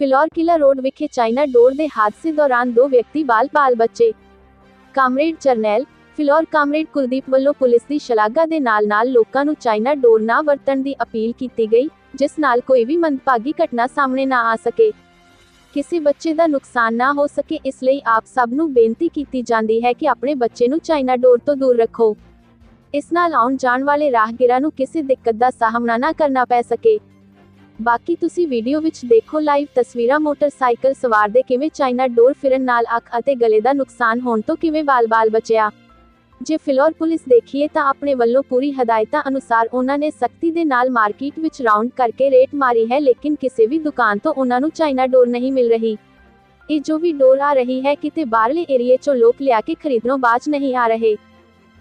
ਫਿਲੌਰ ਕਿਲਾ ਰੋਡ ਵਿਖੇ ਚਾਈਨਾ ਡੋਰ ਦੇ ਹਾਦਸੇ ਦੌਰਾਨ ਦੋ ਵਿਅਕਤੀ ਬਾਲ-ਬਾਲ ਬਚੇ, ਕਾਮਰੇਡ ਜਰਨੈਲ, ਫਿਲੌਰ ਕਾਮਰੇਡ ਕੁਲਦੀਪ ਵੱਲੋਂ ਪੁਲਿਸ ਦੀ ਸ਼ਲਾਘਾ ਦੇ ਨਾਲ-ਨਾਲ ਲੋਕਾਂ ਨੂੰ ਚਾਈਨਾ ਡੋਰ ਨਾ ਵਰਤਣ ਦੀ ਅਪੀਲ ਕੀਤੀ ਗਈ, ਜਿਸ ਨਾਲ ਕੋਈ ਵੀ ਮੰਦਭਾਗੀ ਘਟਨਾ ਸਾਹਮਣੇ ਨਾ ਆ ਸਕੇ। ਕਿਸੇ ਬੱਚੇ ਦਾ ਨੁਕਸਾਨ ਨਾ ਹੋ ਸਕੇ, ਇਸ ਲਈ ਆਪ ਸਭ ਨੂੰ ਬੇਨਤੀ ਕੀਤੀ ਜਾਂਦੀ ਹੈ ਕਿ ਆਪਣੇ ਬੱਚੇ ਨੂੰ ਚਾਈਨਾ ਡੋਰ ਤੋਂ ਦੂਰ ਰੱਖੋ। ਇਸ ਨਾਲ ਆਉਣ ਜਾਣ ਵਾਲੇ ਰਾਹਗੀਰਾਂ ਨੂੰ ਕਿਸੇ ਦਿੱਕਤ ਦਾ ਸਾਹਮਣਾ ਨਾ ਕਰਨਾ ਪੈ ਸਕੇ। ਬਾਕੀ ਤੁਸੀਂ ਵੀਡੀਓ ਵਿੱਚ ਦੇਖੋ ਲਾਈਵ ਤਸਵੀਰਾਂ ਮੋਟਰਸਾਈਕਲ ਸਵਾਰ ਦੇ ਕਿਵੇਂ ਚਾਈਨਾ ਡੋਰ ਫਿਰਨ ਨਾਲ ਅੱਖ ਅਤੇ ਗਲੇ ਦਾ ਨੁਕਸਾਨ ਹੋਣ ਤੋਂ ਕਿਵੇਂ ਬਾਲ-ਬਾਲ ਬਚਿਆ। ਜੇ ਫਿਲੌਰ ਪੁਲਿਸ ਦੇਖੀਏ ਤਾਂ ਆਪਣੇ ਵੱਲੋਂ ਪੂਰੀ ਹਦਾਇਤਾਂ ਅਨੁਸਾਰ ਉਹਨਾਂ ਨੇ ਸਖਤੀ ਦੇ ਨਾਲ ਮਾਰਕੀਟ ਵਿੱਚ ਰਾਉਂਡ ਕਰਕੇ ਰੇਟ ਮਾਰੀ ਹੈ ਲੇਕਿਨ ਕਿਸੇ ਵੀ ਦੁਕਾਨ ਤੋਂ ਉਹਨਾਂ ਨੂੰ ਚਾਈਨਾ ਡੋਰ ਨਹੀਂ ਮਿਲ ਰਹੀ। ਇਹ ਜੋ ਵੀ ਡੋਰ ਆ ਰਹੀ ਹੈ ਕਿਤੇ ਬਾਹਰਲੇ ਏਰੀਏ ਚੋਂ ਲੋਕ ਲਿਆ ਕੇ ਖਰੀਦਣੋਂ ਬਾਜ ਨਹੀਂ ਆ ਰਹੇ।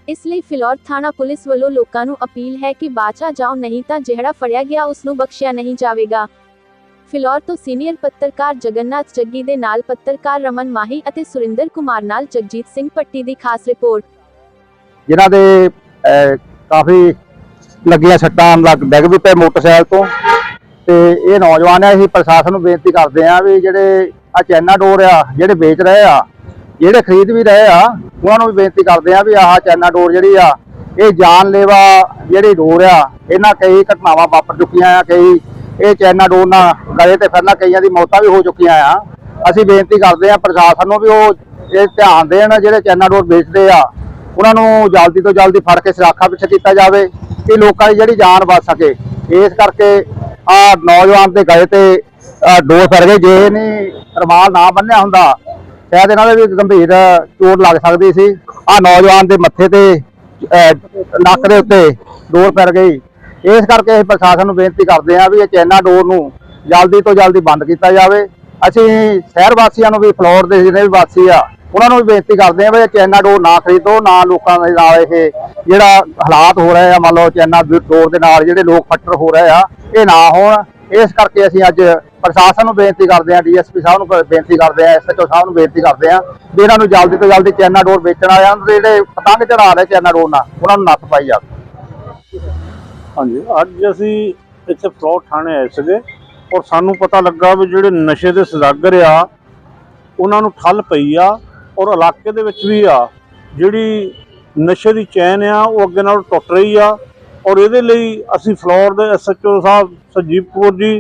ਇਸ ਲਈ ਫਿਲੌਰ ਥਾਣਾ ਪੁਲਿਸ ਵੱਲੋਂ ਲੋਕਾਂ ਨੂੰ ਅਪੀਲ ਹੈ ਕਿ ਬਾਚਾ ਜਾਓ, ਨਹੀਂ ਤਾਂ ਜਿਹੜਾ ਫੜਿਆ ਗਿਆ ਉਸ ਨੂੰ ਬਖਸ਼ਿਆ ਨਹੀਂ ਜਾਵੇਗਾ। ਫਿਲੌਰ ਤੋਂ ਸੀਨੀਅਰ ਪੱਤਰਕਾਰ ਜਗਨਨਾਥ ਜੱਗੀ ਦੇ ਨਾਲ ਪੱਤਰਕਾਰ ਰਮਨ ਮਾਹੀ ਅਤੇ ਸੁਰਿੰਦਰ ਕੁਮਾਰ ਨਾਲ ਜਗਜੀਤ ਸਿੰਘ ਪੱਟੀ ਦੀ ਖਾਸ ਰਿਪੋਰਟ। ਜਿਨ੍ਹਾਂ ਦੇ ਕਾਫੀ ਲੱਗੀਆਂ ਸੱਟਾਂ ਲੱਗ, ਡਿੱਗ ਵੀ ਪਏ ਮੋਟਰਸਾਈਕਲ ਤੋਂ। ਤੇ ਇਹ ਨੌਜਵਾਨ ਆ, ਅਸੀਂ ਪ੍ਰਸ਼ਾਸਨ ਨੂੰ ਬੇਨਤੀ ਕਰਦੇ ਆ ਵੀ ਜਿਹੜੇ ਆ ਚੈਨਾ ਡੋਰ ਆ, ਜਿਹੜੇ ਵੇਚ ਰਹੇ ਆ ਜਿਹੜੇ ਖਰੀਦ ਵੀ ਰਹੇ ਆ, ਉਹਨਾਂ ਨੂੰ ਵੀ ਬੇਨਤੀ ਕਰਦੇ ਆ ਵੀ ਆਹ ਚੈਨਾ ਡੋਰ ਜਿਹੜੀ ਆ, ਇਹ ਜਾਨਲੇਵਾ ਜਿਹੜੀ ਡੋਰ ਆ, ਇਹਨਾਂ ਕਈ ਘਟਨਾਵਾਂ ਵਾਪਰ ਚੁੱਕੀਆਂ ਆ, ਕਈ ਇਹ ਚੈਨਾ ਡੋਰ ਨਾਲ ਗਲੇ ਤੇ ਫਿਰਨਾ, ਕਈਆਂ ਦੀ ਮੌਤਾਂ ਵੀ ਹੋ ਚੁੱਕੀਆਂ ਆ। ਅਸੀਂ ਬੇਨਤੀ ਕਰਦੇ ਆ, ਪ੍ਰਸ਼ਾਸਨ ਨੂੰ ਵੀ ਉਹ ਇਹ ਧਿਆਨ ਦੇਣ, ਜਿਹੜੇ ਚੈਨਾ ਡੋਰ ਵੇਚਦੇ ਆ, ਉਹਨਾਂ ਨੂੰ ਜਲਦੀ ਤੋਂ ਜਲਦੀ ਫੜ ਕੇ ਸਰਾਖਾ ਪਿੱਛੇ ਕੀਤਾ ਜਾਵੇ, ਕਿ ਲੋਕਾਂ ਦੀ ਜਿਹੜੀ ਜਾਨ ਬਚ ਸਕੇ। ਇਸ ਕਰਕੇ ਆ ਨੌਜਵਾਨ ਦੇ ਗਏ ਤੇ ਡੋਰ ਫੜ ਗਏ ਜੇ ਨਹੀਂ ਰਮਾਲ ਨਾ ਬੰਨਿਆ ਹੁੰਦਾ ਸ਼ਾਇਦ ਇਹਨਾਂ ਦੇ ਵੀ ਗੰਭੀਰ ਚੋਟ ਲੱਗ ਸਕਦੀ ਸੀ। ਆ ਨੌਜਵਾਨ ਦੇ ਮੱਥੇ ਤੇ ਨੱਕ ਦੇ ਉੱਤੇ ਡੋਰ ਪੈ ਗਈ। ਇਸ ਕਰਕੇ ਅਸੀਂ ਪ੍ਰਸ਼ਾਸਨ ਨੂੰ ਬੇਨਤੀ ਕਰਦੇ ਹਾਂ ਵੀ ਇਹ ਚੈਨਾ ਡੋਰ ਨੂੰ ਜਲਦੀ ਤੋਂ ਜਲਦੀ ਬੰਦ ਕੀਤਾ ਜਾਵੇ। ਅਸੀਂ ਸ਼ਹਿਰ ਵਾਸੀਆਂ ਨੂੰ ਵੀ, ਫਲੋਰ ਦੇ ਜਿਹੜੇ ਵੀ ਵਾਸੀ ਆ, ਉਹਨਾਂ ਨੂੰ ਵੀ ਬੇਨਤੀ ਕਰਦੇ ਹਾਂ ਵੀ ਇਹ ਚੈਨਾ ਡੋਰ ਨਾ ਖਰੀਦੋ, ਨਾ ਲੋਕਾਂ ਦੇ ਨਾਲ ਇਹ ਜਿਹੜਾ ਹਾਲਾਤ ਹੋ ਰਹੇ ਆ, ਮੰਨ ਲਓ ਚੈਨਾ ਡੋਰ ਦੇ ਨਾਲ ਜਿਹੜੇ ਲੋਕ ਫੱਟਰ ਹੋ ਰਹੇ ਆ, ਇਹ ਨਾ ਹੋਣ। ਇਸ ਕਰਕੇ ਅਸੀਂ ਅੱਜ ਪ੍ਰਸ਼ਾਸਨ ਨੂੰ ਬੇਨਤੀ ਕਰਦੇ ਹਾਂ, ਡੀਐਸਪੀ ਸਾਹਿਬ ਨੂੰ ਬ- ਬੇਨਤੀ ਕਰਦੇ ਹਾਂ, ਐਸਐਚਓ ਸਾਹਿਬ ਨੂੰ ਬੇਨਤੀ ਕਰਦੇ ਹਾਂ ਵੀ ਇਹਨਾਂ ਨੂੰ ਜਲਦੀ ਤੋਂ ਜਲਦੀ ਚੈਨਾ ਡੋਰ ਵੇਚਣ ਵਾਲਿਆਂ ਨੂੰ ਜਿਹੜੇ ਪਤੰਗ ਚੜਾ ਰਹੇ ਚੈਨਾ ਡੋਰ ਨਾਲ, ਉਹਨਾਂ ਨੂੰ ਨੱਥ ਪਾਈ ਜਾਵੇ। ਹਾਂਜੀ, ਅੱਜ ਅਸੀਂ ਇੱਥੇ ਫਲੋਰ ਥਾਣੇ ਆਏ ਸੀਗੇ ਔਰ ਸਾਨੂੰ ਪਤਾ ਲੱਗਾ ਵੀ ਜਿਹੜੇ ਨਸ਼ੇ ਦੇ ਸਦਾਗਰ ਆ, ਉਹਨਾਂ ਨੂੰ ਠੱਲ ਪਈ ਆ ਔਰ ਇਲਾਕੇ ਦੇ ਵਿੱਚ ਵੀ ਆ, ਜਿਹੜੀ ਨਸ਼ੇ ਦੀ ਚੈਨ ਆ, ਉਹ ਅੱਗੇ ਨਾਲ ਟੁੱਟ ਰਹੀ ਆ ਔਰ ਇਹਦੇ ਲਈ ਅਸੀਂ ਫਲੋਰ ਦੇ ਐਸਐਚਓ ਸਾਹਿਬ ਸੰਜੀਵ ਕੌਰ ਜੀ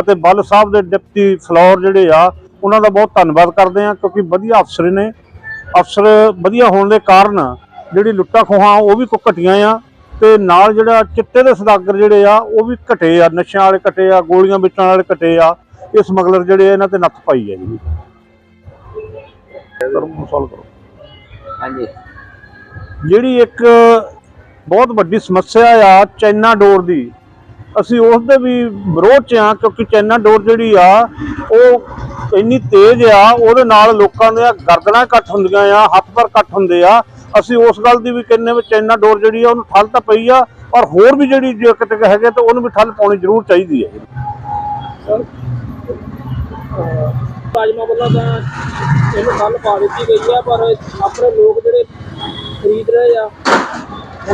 ਅਤੇ ਬੱਲ ਸਾਹਿਬ ਦੇ ਡਿਪਟੀ ਫਲੋਰ ਜਿਹੜੇ ਆ ਉਹਨਾਂ ਦਾ ਬਹੁਤ ਧੰਨਵਾਦ ਕਰਦੇ ਆ ਕਿਉਂਕਿ ਵਧੀਆ ਅਫਸਰ ਨੇ। ਅਫਸਰ ਵਧੀਆ ਹੋਣ ਦੇ ਕਾਰਨ ਜਿਹੜੀ ਲੁੱਟਾਂ ਖੋਹਾਂ ਉਹ ਵੀ ਕੋ ਘਟੀਆਂ ਆ ਤੇ ਨਾਲ ਜਿਹੜਾ ਚਿੱਟੇ ਦੇ ਸਦਾਗਰ ਜਿਹੜੇ ਆ ਉਹ ਵੀ ਘਟੇ ਆ ਨਸ਼ਿਆਂ ਵਾਲੇ ਘਟੇ ਆ ਗੋਲੀਆਂ ਵੇਚਣ ਵਾਲੇ ਘਟੇ ਆ ਇਹ ਸਮਗਲਰ ਜਿਹੜੇ ਆ, ਇਹਨਾਂ ਤੇ ਨੱਥ ਪਾਈ ਹੈ ਜੀ। ਕਰੋ ਸੋਲਵ ਕਰੋ। ਹਾਂਜੀ। ਜਿਹੜੀ ਇੱਕ ਬਹੁਤ ਵੱਡੀ ਸਮੱਸਿਆ ਆ ਚਾਈਨਾ ਡੋਰ ਦੀ। ਅਸੀਂ ਉਸ ਦੇ ਵੀ ਵਿਰੋਧ ਚ ਆ ਕਿਉਂਕਿ ਚਾਈਨਾ ਡੋਰ ਜਿਹੜੀ ਆ, ਉਹ ਇੰਨੀ ਤੇਜ਼ ਆ, ਉਹਦੇ ਨਾਲ ਲੋਕਾਂ ਦੀਆਂ ਗਰਦਨਾਂ ਕੱਟ ਹੁੰਦੀਆਂ ਆ, ਹੱਥ ਪਰ ਕੱਟ ਹੁੰਦੇ ਆ। ਅਸੀਂ ਉਸ ਗੱਲ ਦੀ ਵੀ ਕਹਿੰਨੇ ਵੀ ਚਾਈਨਾ ਡੋਰ ਜਿਹੜੀ ਆ, ਉਹਨੂੰ ਠੱਲ ਤਾਂ ਪਈ ਆ, ਪਰ ਹੋਰ ਵੀ ਜਿਹੜੀ ਜੇ ਕਿਤੇ ਹੈਗੇ ਤਾਂ ਉਹਨੂੰ ਵੀ ਠੱਲ ਪਾਉਣੀ ਜ਼ਰੂਰ ਚਾਹੀਦੀ ਹੈ। ਰਾਜਮਾ ਵੱਲੋਂ ਤਾਂ ਇਹਨੂੰ ਠੱਲ ਪਾ ਦਿੱਤੀ ਗਈ ਆ, ਪਰ ਆਪਣੇ ਲੋਕ ਜਿਹੜੇ ਖਰੀਦ ਰਹੇ ਆ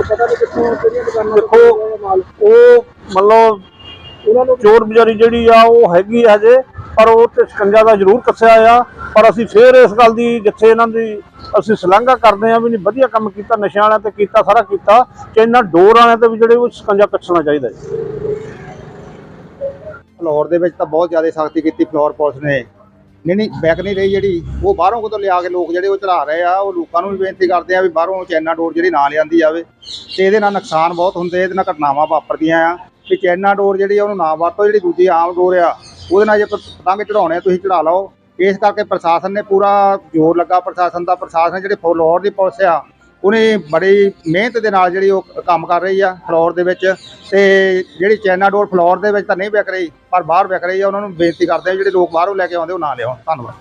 ਪਤਾ ਨਹੀਂ ਕਿੱਥੋਂ ਕਿਹੜੀਆਂ ਦੁਕਾਨਾਂ ਤੋਂ ਦੇਖੋ, ਮਾਲ ਉਹ ਮਤਲਬ ਉਹਨਾਂ ਨੂੰ ਚੋਰ ਬਜ਼ਾਰੀ ਜਿਹੜੀ ਆ ਉਹ ਹੈਗੀ ਆ ਹਜੇ ਪਰ ਉਹ ਤੇ ਸ਼ਿਕੰਜਾ ਦਾ ਜ਼ਰੂਰ ਕੱਸਿਆ ਆ। ਪਰ ਅਸੀਂ ਫੇਰ ਇਸ ਗੱਲ ਦੀ ਜਿੱਥੇ ਇਹਨਾਂ ਦੀ ਅਸੀਂ ਸ਼ਲਾਘਾ ਕਰਦੇ ਆ ਵੀ ਨਹੀਂ ਵਧੀਆ ਕੰਮ ਕੀਤਾ ਨਸ਼ਿਆਂ ਵਾਲਿਆਂ ਤੇ ਕੀਤਾ ਸਾਰਾ ਕੀਤਾ ਕਿ ਇਹਨਾਂ ਡੋਰ ਵਾਲਿਆਂ ਤੇ ਵੀ ਜਿਹੜੇ ਉਹ ਸ਼ਿਕੰਜਾ ਕੱਸਣਾ ਚਾਹੀਦਾ ਜੀ ਫਲੋਰ ਦੇ ਵਿੱਚ ਤਾਂ ਬਹੁਤ ਜ਼ਿਆਦਾ ਸਖਤੀ ਕੀਤੀ ਫਲੋਰ ਪੁਲਿਸ ਨੇ। ਨਹੀਂ ਨਹੀਂ ਬੈਕ ਨਹੀਂ ਰਹੀ ਜਿਹੜੀ। ਉਹ ਬਾਹਰੋਂ ਕਿਤੋਂ ਲਿਆ ਕੇ ਲੋਕ ਜਿਹੜੇ ਉਹ ਚੜਾ ਰਹੇ ਆ, ਉਹ ਲੋਕਾਂ ਨੂੰ ਵੀ ਬੇਨਤੀ ਕਰਦੇ ਆ ਵੀ ਬਾਹਰੋਂ ਚੈਨਾ ਡੋਰ ਜਿਹੜੀ ਨਾ ਲਿਆਂਦੀ ਜਾਵੇ। ਤੇ ਇਹਦੇ ਨਾਲ ਨੁਕਸਾਨ ਬਹੁਤ ਹੁੰਦੇ, ਇਹਦੇ ਨਾਲ ਘਟਨਾਵਾਂ ਵਾਪਰਦੀਆਂ ਆ। ਕਿ ਚੈਨਾ ਡੋਰ ਜਿਹੜੀ ਆ, ਉਹਨੂੰ ਨਾ ਵਰਤੋ, ਜਿਹੜੀ ਦੂਜੀ ਆਮ ਡੋਰ ਆ, ਉਹਦੇ ਨਾਲ ਜੇ ਪ- ਪਤੰਗ ਚੜਾਉਣੇ ਆ, ਤੁਸੀਂ ਚੜਾ ਲਓ। ਇਸ ਕਰਕੇ ਪ੍ਰਸ਼ਾਸਨ ਨੇ ਪੂਰਾ ਜ਼ੋਰ ਲੱਗਾ, ਪ੍ਰਸ਼ਾਸਨ ਦਾ ਪ੍ਰਸ਼ਾਸਨ ਜਿਹੜੇ ਫਲੋਰ ਦੀ ਪੁਲਿਸ ਆ ਉਹਨੇ ਬੜੀ ਮਿਹਨਤ ਦੇ ਨਾਲ ਜਿਹੜੀ ਉਹ ਕੰਮ ਕਰ ਰਹੀ ਆ ਫਲੋਰ ਦੇ ਵਿੱਚ ਤੇ ਜਿਹੜੀ ਚੈਨਾ ਡੋਰ ਫਲੋਰ ਦੇ ਵਿੱਚ ਤਾਂ ਨਹੀਂ ਵਿਕ ਰਹੀ, ਪਰ ਬਾਹਰ ਵਿਕ ਰਹੀ ਆ, ਉਹਨਾਂ ਨੂੰ ਬੇਨਤੀ ਕਰਦੇ ਆ ਜਿਹੜੇ ਲੋਕ ਬਾਹਰੋਂ ਲੈ ਕੇ ਆਉਂਦੇ ਉਹ ਨਾ ਲਿਆਉਣ, ਧੰਨਵਾਦ।